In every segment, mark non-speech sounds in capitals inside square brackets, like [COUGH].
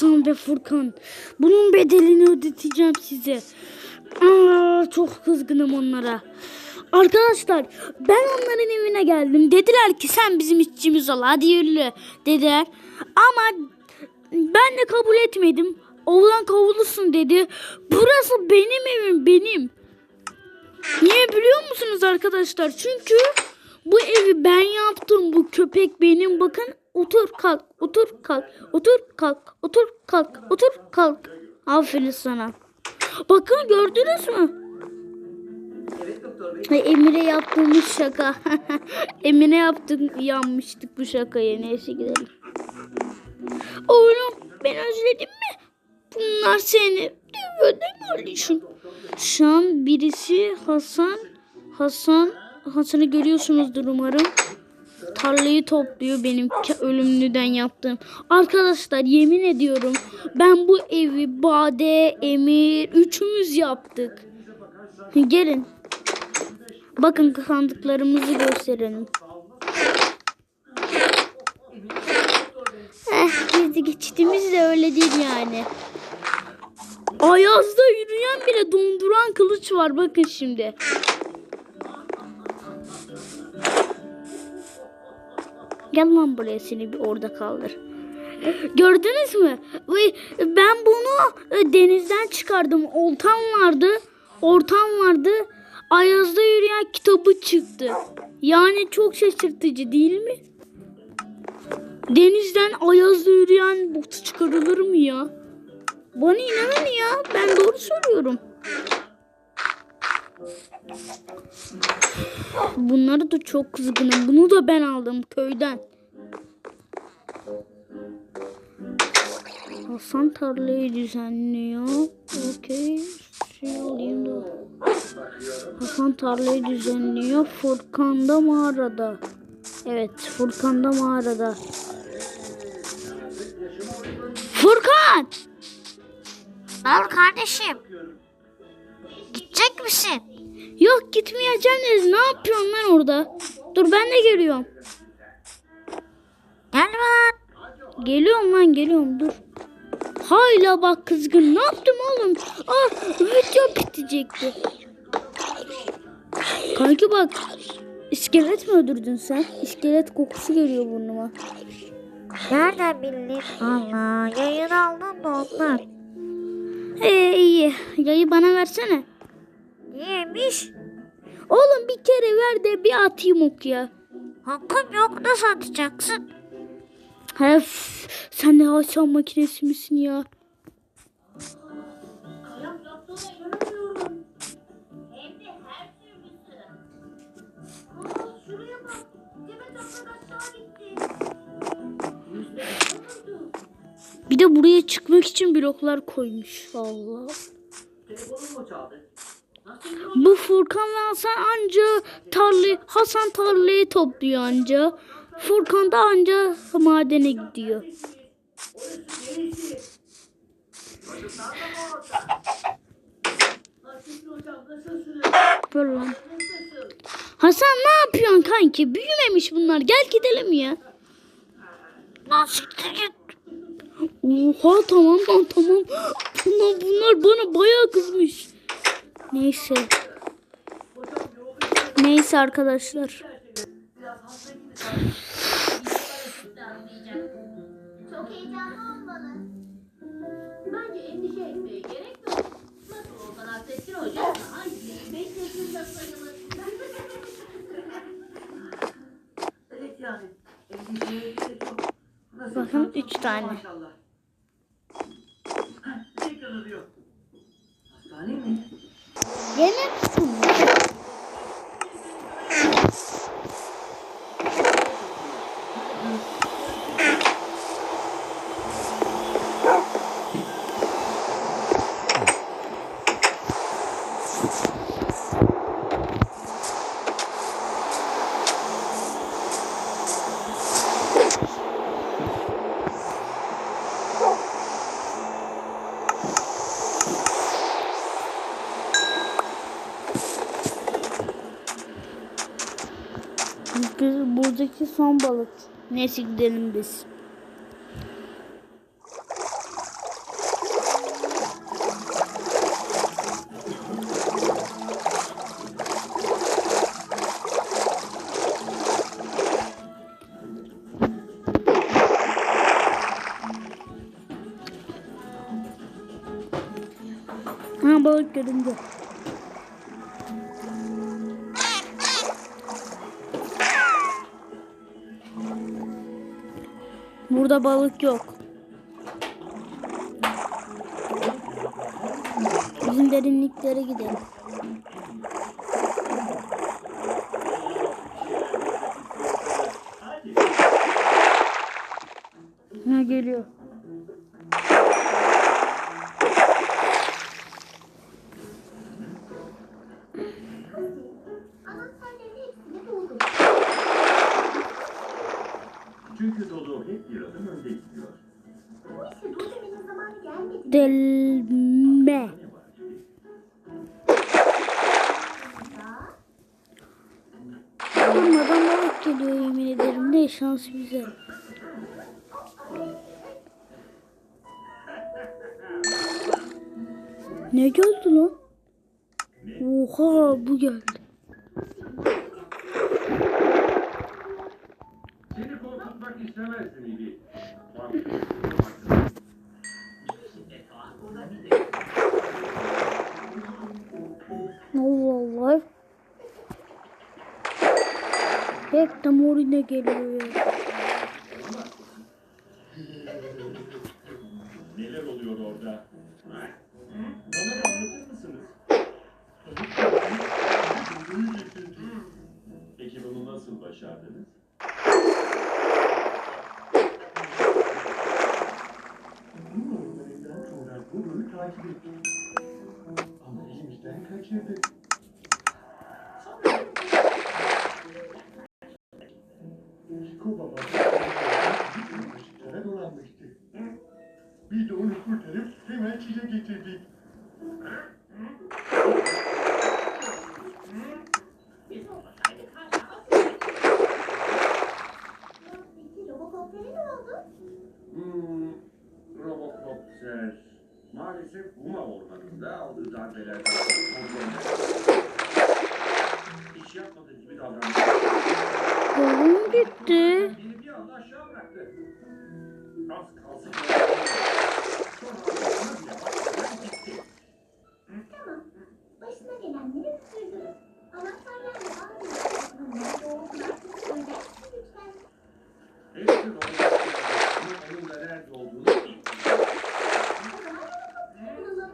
Hasan ve Furkan. Bunun bedelini ödeteceğim size. Aa, çok kızgınım onlara. Arkadaşlar ben onların evine geldim. Dediler ki sen bizim işçimiz ol hadi yürü dediler. Ama ben de kabul etmedim. Oğlan kovulursun dedi. Burası benim evim benim. Niye biliyor musunuz arkadaşlar? Çünkü bu evi ben yaptım. Bu köpek benim. Bakın otur kalk, otur kalk, otur kalk, otur kalk, otur kalk. Aferin sana. Bakın gördünüz mü? Ay, Emir'e yaptığımız şaka. [LAUGHS] Emir'e yaptık yanmıştık bu şakaya. Neyse gidelim. Oğlum ben özledim mi? Bunlar seni. Evet kardeşim. Şu an birisi Hasan. Hasan. Hasan'ı görüyorsunuzdur umarım. Tarlayı topluyor benim ölümlüden yaptığım. Arkadaşlar yemin ediyorum ben bu evi Bade, Emir üçümüz yaptık. Gelin. Bakın sandıklarımızı gösterelim. Eh, gizli geçtiğimiz de öyle değil yani. Ayaz'da yürüyen bile donduran kılıç var bakın şimdi. Gel lan buraya seni bir orada kaldır. Gördünüz mü? Ben bunu e, denizden çıkardım. Oltam vardı. Ortam vardı. Ayaz'da yürüyen kitabı çıktı. Yani çok şaşırtıcı değil mi? Denizden Ayaz'da yürüyen botu çıkarılır mı ya? Bana inanın ya. Ben doğru söylüyorum. Bunları da çok kızgınım. Bunu da ben aldım köyden. Hasan tarlayı düzenliyor. Okey. Şey alayım da. Hasan tarlayı düzenliyor. Furkan da mağarada. Evet Furkan da mağarada. Furkan! Oldu kardeşim? Gidecek misin? Yok gitmeyeceğim Deniz. Ne yapıyorsun lan orada? Dur ben de geliyorum. Gelme lan. Geliyorum lan geliyorum dur. Hala bak kızgın. Ne yaptım oğlum? Ah video bitecekti. Kanki bak. İskelet mi öldürdün sen? İskelet kokusu geliyor burnuma. Nereden bildin? Allah yayın aldın da ondan. Ee iyi. Yayı bana versene. Yemiş. Oğlum bir kere ver de bir atayım ok ya. Hakkın yok nasıl atacaksın? Hef, sen de haşan makinesi misin ya? Bir de buraya çıkmak için bloklar koymuş. Allah. Bu Furkan ve Hasan anca tarlayı, Hasan tarlayı topluyor anca. Furkan da anca madene gidiyor. Böyle. Hasan ne yapıyorsun kanki? Büyümemiş bunlar. Gel gidelim ya. Lan git. Oha tamam tamam. Bunlar, bunlar bana bayağı kızmış. Neyse. Neyse arkadaşlar. Çok heyecanlı olmalı. Bence endişe etmeye gerek yok. Nasıl olsa Nasrettin Hoca ay 25 yaşında sayılır. Evet yani. Endişeye gerek yok. Nasıl Bakın olsa üç tane. Avımızdaki son balık. Neyse gidelim biz. Balık göründü. Burada balık yok. Bizim derinliklere gidelim. Ha geliyor. Çünkü Dodo hep bir adım önde gidiyor. Bu işi durdurmanın zamanı gelmedi. Delme. Durmadan balık geliyor yemin ederim. Ne şans bize. Ne geldi lan? Oha bu geldi. Korkutmak istemezdim İbi. Bak, Allah Allah. Hep de morine geliyor ya. Neler oluyor orada? Bana anlatır mısınız? Peki bunu nasıl başardınız? Guru'yu takip ettik. Ama elimizden kaçırdık. Niko baba ışıklara dolanmıştı. Biz de onu kurtarıp hemen size getirdik. Peki maalesef Huma ormanında aldığı darbelerden İş yapmadığı gibi davrandı. Balon gitti. Beni bir anda aşağı bıraktı. Az kalsın. Sonra bana bile bakmadan gitti. Tamam. Başına gelenleri sürdürün. Anahtarlarla bağlı. Bunları doğrultular. Söyler misin lütfen? Hepsi Robocopter. Ama onun da nerede olduğunu bilmiyorum. O zaman Robocop'ları bulalım.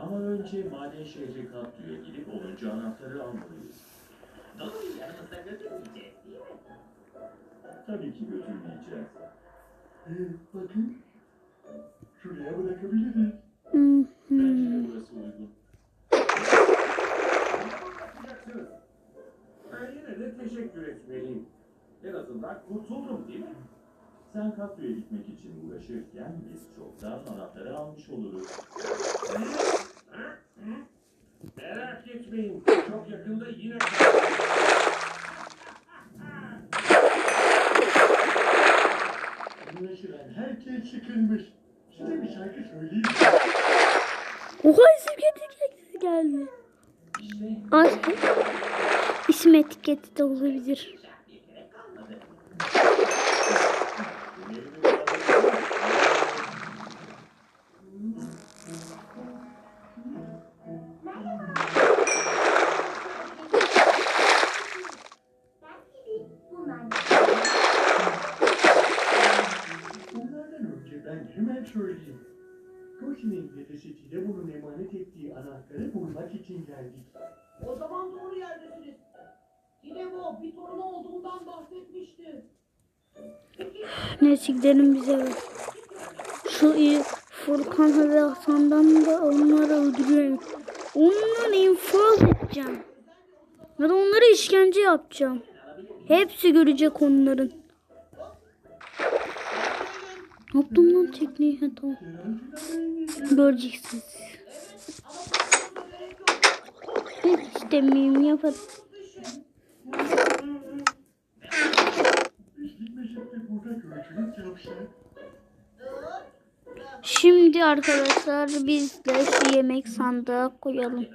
Ama önce maden şehri Katlu'ya gidip 10. anahtarı almalıyız. Doğru yanımızda götürmeyeceğiz değil mi? Tabii ki götürmeyeceğiz. Ee, bakın. Şuraya bırakabiliriz. Bence de burası uygun. Yapacaksınız. Ben yine de teşekkür etmeliyim. En azından kurtuldum değil mi? Sen Katlu'ya gitmek için uğraşırken biz çoktan anahtarı almış oluruz. Etmeyin. Çok yakında yine... Anlaşılan herkes sıkılmış. Size bir şarkı söyleyeyim. Oha isim etiketi geldi. İşte. İsim etiketi de olabilir. Koşin'in dedesi bunun emanet ettiği anahtarı bulmak için geldik. O zaman doğru yerdesiniz. Yine bu bir torunu olduğundan bahsetmişti. Neyse gidelim bize. Şu iyi Furkan ve Hasan'dan da onları öldürüyorum. Onları infaz edeceğim. Ya da onlara işkence yapacağım. Hepsi görecek onların. Yaptım lan tekniği? Ha, tamam. Göreceksiniz. Hiç istemeyeyim yapalım. Şimdi arkadaşlar biz de şu yemek sandığa koyalım.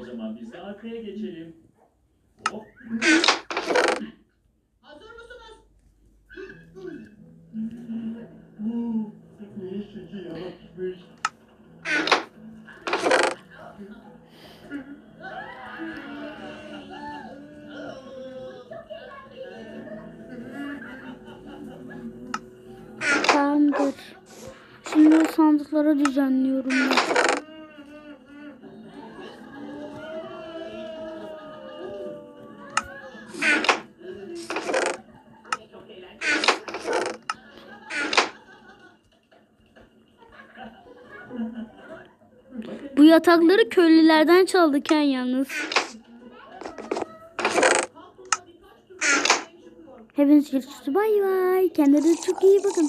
O zaman biz de arkaya geçelim. Hop. Hazır mısınız? Bu neyse ki yavaşmış. Tamamdır. Şimdi o sandıkları düzenliyorum ben. Yatakları köylülerden çaldık yani yalnız. Hepiniz görüşürüz. Bay bay. Kendinize çok iyi bakın.